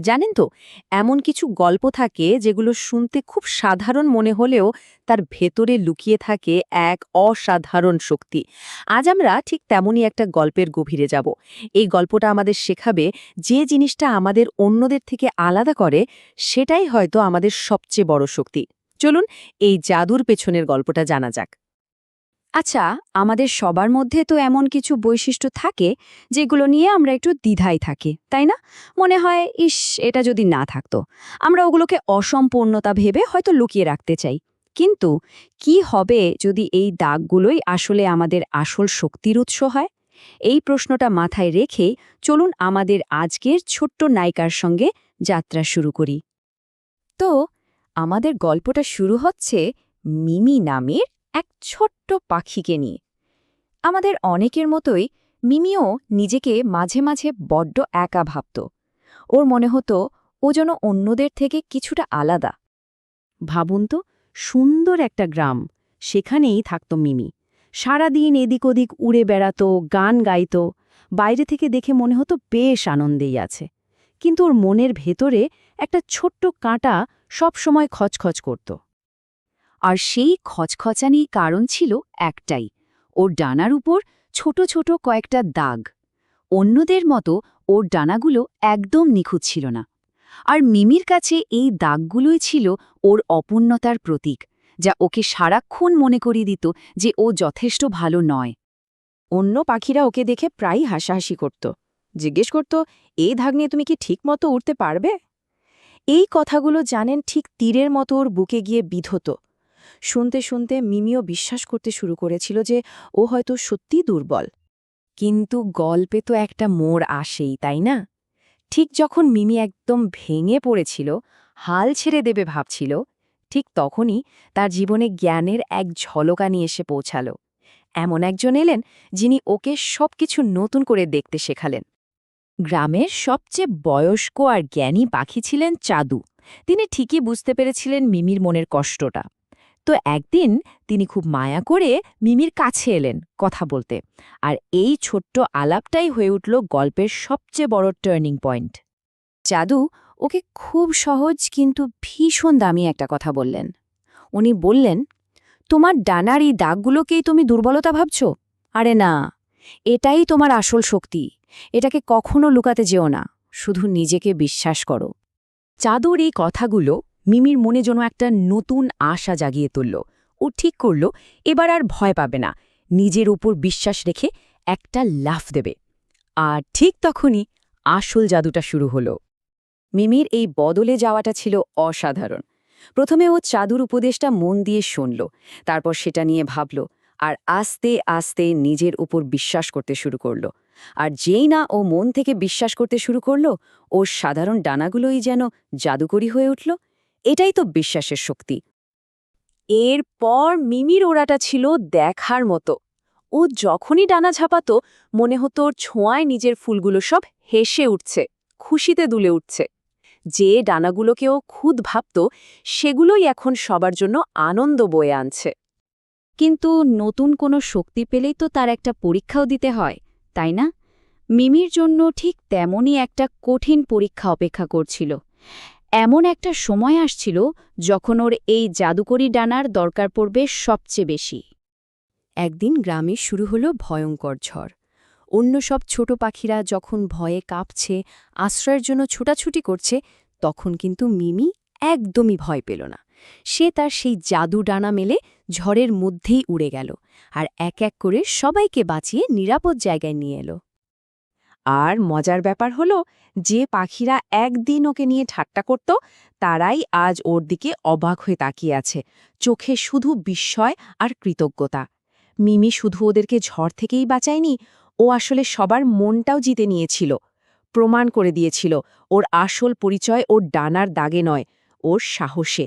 জানেন তো, এমন কিছু গল্প থাকে যেগুলো শুনতে খুব সাধারণ মনে হলেও তার ভেতরে লুকিয়ে থাকে এক অসাধারণ শক্তি। আজ আমরা ঠিক তেমনই একটা গল্পের গভীরে যাব। এই গল্পটা আমাদের শেখাবে যে জিনিসটা আমাদের অন্যদের থেকে আলাদা করে, সেটাই হয়তো আমাদের সবচেয়ে বড় শক্তি। চলুন এই জাদুর পেছনের গল্পটা জানা যাক। আচ্ছা আমাদের সবার মধ্যে তো এমন কিছু বৈশিষ্ট্য থাকে যেগুলো নিয়ে আমরা একটু দ্বিধায় থাকি, তাই না? মনে হয়, ইস, এটা যদি না থাকতো, আমরা ওগুলোকে অসম্পূর্ণতা ভেবে হয়তো লুকিয়ে রাখতে চাই। কিন্তু কি হবে যদি এই দাগগুলোই আসলে আমাদের আসল শক্তির উৎস হয়? এই প্রশ্নটা মাথায় রেখে চলুন আমাদের আজকের ছোট্ট নায়িকার সঙ্গে যাত্রা শুরু করি। তো, আমাদের গল্পটা শুরু হচ্ছে মিমি নামের এক ছোট্ট পাখিকে নিয়ে। আমাদের অনেকের মতোই মিমিও নিজেকে মাঝে মাঝে বড্ড একা ভাবত। ওর মনে হতো ও যেন অন্যদের থেকে কিছুটা আলাদা। ভাবুন তো, সুন্দর একটা গ্রাম, সেখানেই থাকত মিমি। সারাদিন এদিক ওদিক উড়ে বেড়াতো, গান গাইত, বাইরে থেকে দেখে মনে হতো বেশ আনন্দেই আছে। কিন্তু ওর মনের ভেতরে একটা ছোট্ট কাঁটা সবসময় খচখচ করত। আর সেই খচখচানি কারণ ছিল একটাই, ওর ডানার উপর ছোট ছোট কয়েকটা দাগ। অন্যদের মতো ওর ডানাগুলো একদম নিখুঁত ছিল না। আর মিমির কাছে এই দাগগুলোই ছিল ওর অপূর্ণতার প্রতীক, যা ওকে সারাক্ষণ মনে করিয়ে দিত যে ও যথেষ্ট ভালো নয়। অন্য পাখিরা ওকে দেখে প্রায়ই হাসাহাসি করত, জিজ্ঞেস করত এই দাগ নিয়ে তুমি কি ঠিকমতো উঠতে পারবে? এই কথাগুলো জানেন ঠিক তীরের মতো ওর বুকে গিয়ে বিধত শুনতে শুনতে মিমিও বিশ্বাস করতে শুরু করেছিল যে ও হয়তো সত্যিই দুর্বল। কিন্তু গল্পে তো একটা মোড় আসেই, তাই না? ঠিক যখন মিমি একদম ভেঙে পড়েছিল, হাল ছেড়ে দেবে ভাবছিল, ঠিক তখনই তার জীবনে জ্ঞানের এক ঝলকানি এসে পৌঁছাল। এমন একজন এলেন যিনি ওকে সবকিছু নতুন করে দেখতে শেখালেন। গ্রামের সবচেয়ে বয়স্ক আর জ্ঞানী পাখি ছিলেন চাদু। তিনি ঠিকই বুঝতে পেরেছিলেন মিমির মনের কষ্টটা। তো একদিন তিনি খুব মায়া করে মিমির কাছে এলেন কথা বলতে। আর এই ছোট্ট আলাপটাই হয়ে উঠল গল্পের সবচেয়ে বড় টার্নিং পয়েন্ট। জাদু ওকে খুব সহজ কিন্তু ভীষণ দামি একটা কথা বললেন। উনি বললেন, তোমার ডানার এই দাগগুলোকেই তুমি দুর্বলতা ভাবছ? আরে না, এটাই তোমার আসল শক্তি। এটাকে কখনো লুকাতে যেও না, শুধু নিজেকে বিশ্বাস করো। চাদুর এই কথাগুলো মিমির মনে যেন একটা নতুন আশা জাগিয়ে তুলল। ও ঠিক করল, এবার আর ভয় পাবে না। নিজের উপর বিশ্বাস রেখে একটা লাফ দেবে। আর ঠিক তখনই আসল জাদুটা শুরু হলো। মিমির এই বদলে যাওয়াটা ছিল অসাধারণ। প্রথমে ও চাদুর উপদেশটা মন দিয়ে শুনল, তারপর সেটা নিয়ে ভাবল, আর আস্তে আস্তে নিজের উপর বিশ্বাস করতে শুরু করল। আর যেই না ও মন থেকে বিশ্বাস করতে শুরু করল, ওর সাধারণ ডানাগুলোই যেন জাদুকরি হয়ে উঠল। এটাই তো বিশ্বাসের শক্তি। এরপর মিমির ওড়াটা ছিল দেখার মতো। ও যখনই ডানা ঝাপাতো, মনে হতো ছোঁয়ায় নিজের ফুলগুলো সব হেসে উঠছে, খুশিতে দুলে উঠছে। যে ডানাগুলোকেও খুদ ভাবত, সেগুলোই এখন সবার জন্য আনন্দ বয়ে আনছে। কিন্তু নতুন কোনো শক্তি পেলেই তো তার একটা পরীক্ষাও দিতে হয়, তাই না? মিমির জন্য ঠিক তেমনই একটা কঠিন পরীক্ষা অপেক্ষা করছিল। এমন একটা সময় আসছিল যখন ওর এই জাদুকরি ডানার দরকার পড়বে সবচেয়ে বেশি। একদিন গ্রামে শুরু হলো ভয়ঙ্কর ঝড়। অন্য সব ছোট পাখিরা যখন ভয়ে কাঁপছে, আশ্রয়ের জন্য ছোটাছুটি করছে, তখন কিন্তু মিমি একদমই ভয় পেল না। সে তার সেই জাদু ডানা মেলে ঝড়ের মধ্যেই উড়ে গেল আর এক এক করে সবাইকে বাঁচিয়ে নিরাপদ জায়গায় নিয়ে এলো। আর মজার ব্যাপার হলো, যে পাখিরা একদিন ওকে নিয়ে ঠাট্টা করত, তারাই আজ ওর দিকে অবাক হয়ে তাকিয়ে আছে। চোখে শুধু বিস্ময় আর কৃতজ্ঞতা। মিমি শুধু ওদেরকে ঝড় থেকেই বাঁচায়নি, ও আসলে সবার মনটাও জিতে নিয়েছিল। প্রমাণ করে দিয়েছিল, ওর আসল পরিচয় ওর ডানার দাগে নয়, ওর সাহসে।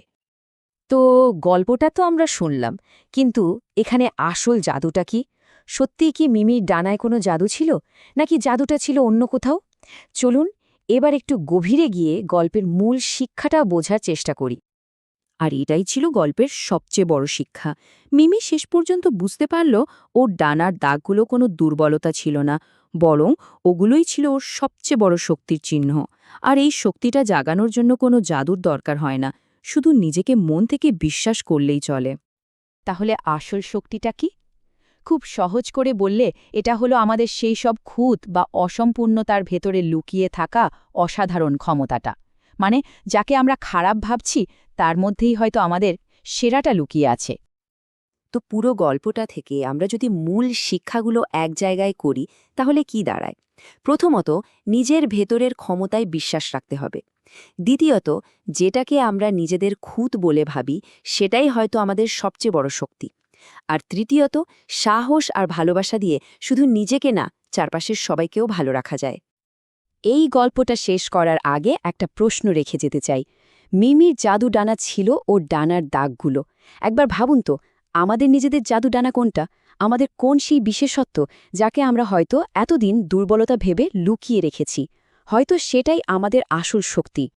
তো গল্পটা তো আমরা শুনলাম, কিন্তু এখানে আসল জাদুটা কি? সত্যিই কি মিমির ডানায় কোনো জাদু ছিল? নাকি জাদুটা ছিল অন্য কোথাও? চলুন এবার একটু গভীরে গিয়ে গল্পের মূল শিক্ষাটা বোঝার চেষ্টা করি। আর এটাই ছিল গল্পের সবচেয়ে বড় শিক্ষা। মিমি শেষ পর্যন্ত বুঝতে পারল ওর ডানার দাগগুলো কোনো দুর্বলতা ছিল না, বরং ওগুলোই ছিল ওর সবচেয়ে বড় শক্তির চিহ্ন। আর এই শক্তিটা জাগানোর জন্য কোনো জাদুর দরকার হয় না, শুধু নিজেকে মন থেকে বিশ্বাস করলেই চলে। তাহলে আসল শক্তিটা কি? খুব সহজ করে বললে, এটা হলো আমাদের সেই সব খুঁত বা অসম্পূর্ণতার ভেতরে লুকিয়ে থাকা অসাধারণ ক্ষমতাটা। মানে যাকে আমরা খারাপ ভাবছি, তার মধ্যেই হয়তো আমাদের সেরাটা লুকিয়ে আছে। তো পুরো গল্পটা থেকে আমরা যদি মূল শিক্ষাগুলো এক জায়গায় করি, তাহলে কি দাঁড়ায়? প্রথমত, নিজের ভেতরের ক্ষমতায় বিশ্বাস রাখতে হবে। দ্বিতীয়ত, যেটাকে আমরা নিজেদের খুঁত বলে ভাবি, সেটাই হয়তো আমাদের সবচেয়ে বড় শক্তি। আর তৃতীয়ত, সাহস আর ভালোবাসা দিয়ে শুধু নিজেকে না, চারপাশের সবাইকেও ভালো রাখা যায়। এই গল্পটা শেষ করার আগে একটা প্রশ্ন রেখে যেতে চাই। মিমির জাদু ডানা ছিল ওর ডানার দাগগুলো। একবার ভাবুন তো, আমাদের নিজেদের জাদু ডানা কোনটা? আমাদের কোন সেই বিশেষত্ব যাকে আমরা হয়তো এতদিন দুর্বলতা ভেবে লুকিয়ে রেখেছি? হয়তো সেটাই আমাদের আসল শক্তি।